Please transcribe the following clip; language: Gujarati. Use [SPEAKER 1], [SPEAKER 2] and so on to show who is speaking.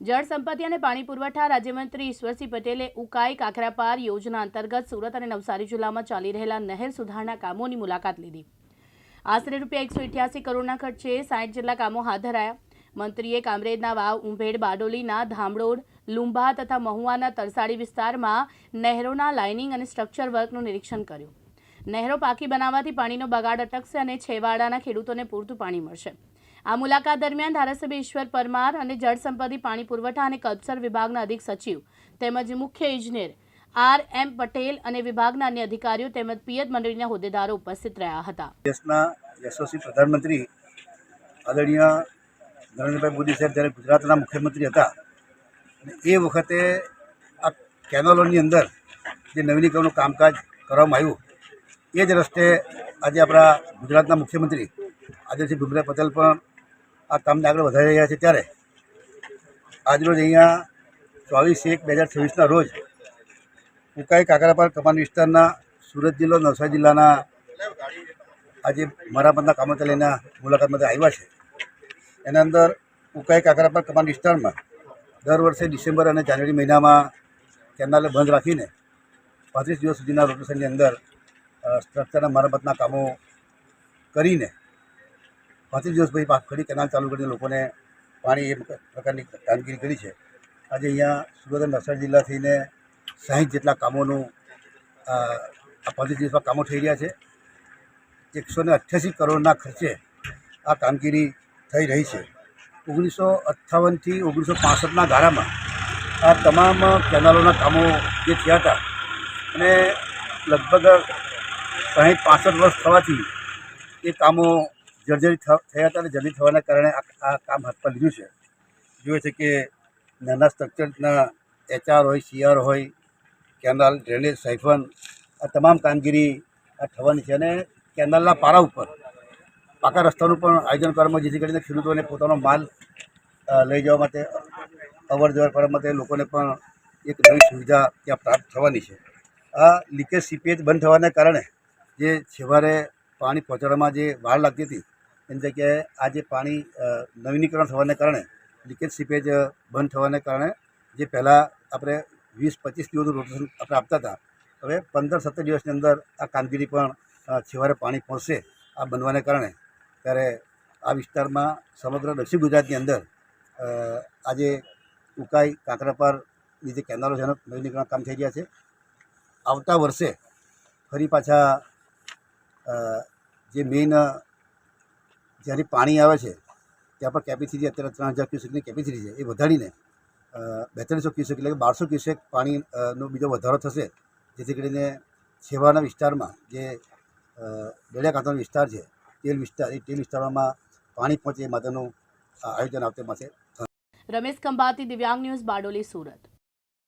[SPEAKER 1] જળ સંપત્તિ અને પાણી પુરવઠા રાજ્યમંત્રી ઈશ્વરસિંહ પટેલે ઉકાઈ કાકરાપાર યોજના અંતર્ગત સુરત અને નવસારી જિલ્લામાં ચાલી રહેલા નહેર સુધારણા કામોની મુલાકાત લીધી. આશરે રૂપિયા એકસો ઇઠ્યાસી કરોડના ખર્ચે સાઠ જેટલા કામો હાથ ધરાયા. મંત્રીએ કામરેજના વાવ, ઉંભેડ, બારડોલીના ધામડોડ લુંભા તથા મહુવાના તરસાડી વિસ્તારમાં નહેરોના લાઇનિંગ અને સ્ટ્રક્ચર વર્કનું નિરીક્ષણ કર્યું. નહેરો પાકી બનાવવાથી પાણીનો બગાડ અટકશે અને છેવાડાના ખેડૂતોને પૂરતું પાણી મળશે. આ મુલાકાત દરમિયાન ધારાસભ્ય ઈશ્વર પરમાર અને જળ સંપત્તિ, પાણી પુરવઠા અને કલ્પસર વિભાગના અધિક સચિવ તેમજ મુખ્ય ઇજનેર આર એમ પટેલ અને વિભાગના અન્ય અધિકારીઓ તેમજ પિયત મંડળીના હોદ્દેદારો ઉપસ્થિત રહ્યા હતા.
[SPEAKER 2] દેશના યશસ્વી પ્રધાનમંત્રી આદરણીય નરેન્દ્રભાઈ મોદી સાહેબ જ્યારે ગુજરાતના મુખ્યમંત્રી હતા, એ વખતે આ કેનોલોની અંદર જે નવીનીકરણનું કામકાજ કરવામાં આવ્યું, એ જ રસ્તે આજે આપણા ગુજરાતના મુખ્યમંત્રી આદરશ્રી ભૂપેન્દ્ર પટેલ પણ આ કામને આગળ વધારી રહ્યા છે ત્યારે. આજરોજ અહીંયા ચોવીસ એક બે હજાર છવ્વીસના રોજ ઉકાઈ કાકરાપાર કમાન વિસ્તારના સુરત જિલ્લો, નવસારી જિલ્લાના આજે મરામતના કામો લઈને મુલાકાત માટે આવ્યા છે. એના અંદર ઉકાઈ કાકરાપાર કમાન વિસ્તારમાં દર વર્ષે ડિસેમ્બર અને જાન્યુઆરી મહિનામાં કેનાલે બંધ રાખીને પાંત્રીસ દિવસ સુધીના રોટેશનની અંદર સ્ટ્રક્ચરના મરામતના કામો કરીને પાંત્રીસ દિવસ પછી ફરી કેનાલ ચાલુ કરીને લોકોને પાણી એ પ્રકારની કામગીરી કરી છે. આજે અહીંયા સુરત નવસારી જિલ્લા થઈને સાહીઠ જેટલા કામોનું આ પાંત્રીસ દિવસમાં કામો થઈ રહ્યા છે. એકસો ને અઠ્યાસી કરોડના ખર્ચે આ કામગીરી થઈ રહી છે. ઓગણીસો અઠ્ઠાવનથી ઓગણીસો પાસઠના ગાળામાં આ તમામ કેનાલોના કામો જે થયા હતા અને લગભગ સાહીઠ પાસઠ વર્ષ થવાથી એ કામો જર્જરિત થ- થયા હતા અને જલ્દી થવાના કારણે આ આ કામ હાથ પર લીધું છે. જોઈએ છે કે નાના સ્ટ્રક્ચરના એચઆર હોય સીઆર હોય, કેનાલ ડ્રેનેજ સાઇફન આ તમામ કામગીરી આ થવાની છે અને કેનાલના પારા ઉપર, પાકા રસ્તાનું પણ આયોજન કરવામાં જેથી કરીને ખેડૂતોને પોતાનો માલ લઈ જવા માટે, અવર જવર કરવા માટે લોકોને પણ એક નવી સુવિધા ત્યાં પ્રાપ્ત થવાની છે. આ લીકેજ સીપેજ બંધ થવાને કારણે જે છેવારે પાણી પહોંચાડવામાં જે વાર લાગતી હતી એની જગ્યાએ આ જે પાણી નવીનીકરણ થવાને કારણે, લીકેજ સીપેજ બંધ થવાને કારણે જે પહેલાં આપણે વીસ, પચીસ દિવસનું રોટેશન આપણે આપતા હતા, હવે પંદર, સત્તર દિવસની અંદર આ કામગીરી પણ છેવારે પાણી પહોંચશે આ બનવાને કારણે. ત્યારે આ વિસ્તારમાં સમગ્ર દક્ષિણ ગુજરાતની અંદર આજે ઉકાઈ કાંકરાપારની જે કેનાલો છે એનું નવીનીકરણ કામ થઈ રહ્યા છે. આવતા વર્ષે ફરી પાછા જે મેઇન જ્યાંથી પાણી આવે છે, ત્યાં પર કેપેસિટી અત્યારે ત્રણ હજાર ક્યુસેકની કેપેસિટી છે. એ વધારીને બેતાલીસો ક્યુસેક એટલે કે બારસો ક્યુસેક પાણીનો બીજો વધારો થશે. જેથી કરીને છેવાના વિસ્તારમાં જે દરિયાકાંઠાનો વિસ્તાર છે, તેલ વિસ્તાર, એ તેલ વિસ્તારોમાં પાણી પહોંચે એ માટેનું આયોજન આવતે માસે
[SPEAKER 1] રમેશ ખંભાતી, દિવ્યાંગ ન્યૂઝ બારડોલી, સુરત.